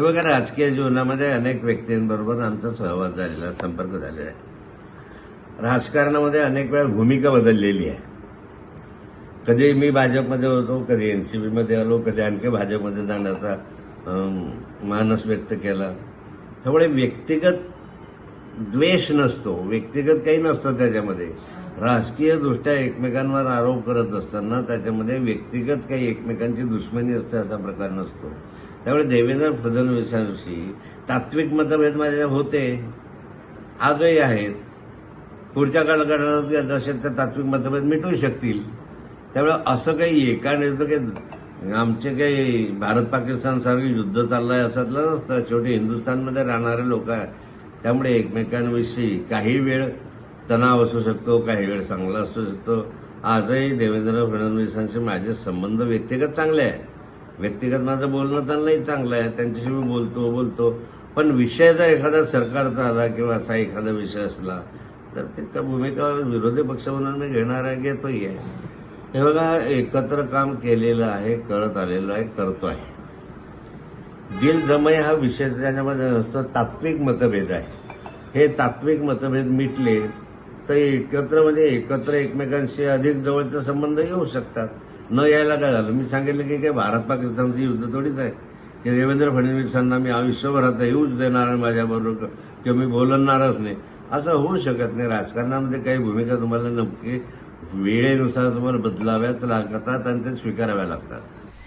हे बघा राजकीय जीवनामध्ये अनेक व्यक्तींबरोबर आमचा सहवास झालेला संपर्क झालेला आहे. राजकारणामध्ये अनेक वेळा भूमिका बदललेली आहे. कधी मी भाजपमध्ये होतो कधी एन सी बीमध्ये आलो कधी आणखी भाजपमध्ये जाण्याचा मानस व्यक्त केला. त्यामुळे व्यक्तिगत द्वेष नसतो व्यक्तिगत काही नसतं त्याच्यामध्ये. राजकीयदृष्ट्या एकमेकांवर आरोप करत असताना त्याच्यामध्ये व्यक्तिगत काही एकमेकांची दुश्मनी असते असा प्रकार नसतो. त्यामुळे देवेंद्र फडणवीसांशी तात्विक मतभेद माझे होते. आजही आहेत. पुढच्या काळात असेल तर तात्विक मतभेद मिटू शकतील. त्यामुळे असं काही एका नेतं काही आमचे काही भारत पाकिस्तान सारखे युद्ध आहे असं नसतं. शेवटी हिंदुस्थानमध्ये राहणारे लोक आहे त्यामुळे एकमेकांविषयी काही वेळ तणाव असू शकतो काही वेळ चांगला असू शकतो. आजही देवेंद्र फडणवीसांचे माझे संबंध व्यक्तिगत चांगले आहे व्यक्तिगत माझं बोलणं तर नाही चांगलं आहे. त्यांच्याशी मी बोलतो बोलतो. पण विषय जर एखादा सरकारचा आला किंवा असा एखादा विषय असला तर त्या भूमिका विरोधी पक्ष म्हणून मी घेणार आहे घेतोही आहे हे बघा एकत्र काम केलेलं आहे करत आलेलं आहे करतो आहे. जेल जमय हा विषय त्याच्यामध्ये नसतो तात्विक मतभेद आहे. हे तात्विक मतभेद मिटले तर एकत्र म्हणजे एकत्र एकमेकांशी अधिक जवळचे संबंध येऊ शकतात. न यायला काय झालं? मी सांगितलं की काय भारत पाकिस्तानचं युद्ध थोडीच आहे. की देवेंद्र फडणवीसांना मी आयुष्यभर आता येऊच देणार नाही माझ्याबरोबर किंवा मी बोलणारच नाही. असं होऊ शकत नाही. राजकारणामध्ये काही भूमिका तुम्हाला नक्की वेळेनुसार तुम्हाला बदलाव्याच लागतात आणि ते स्वीकाराव्या लागतात.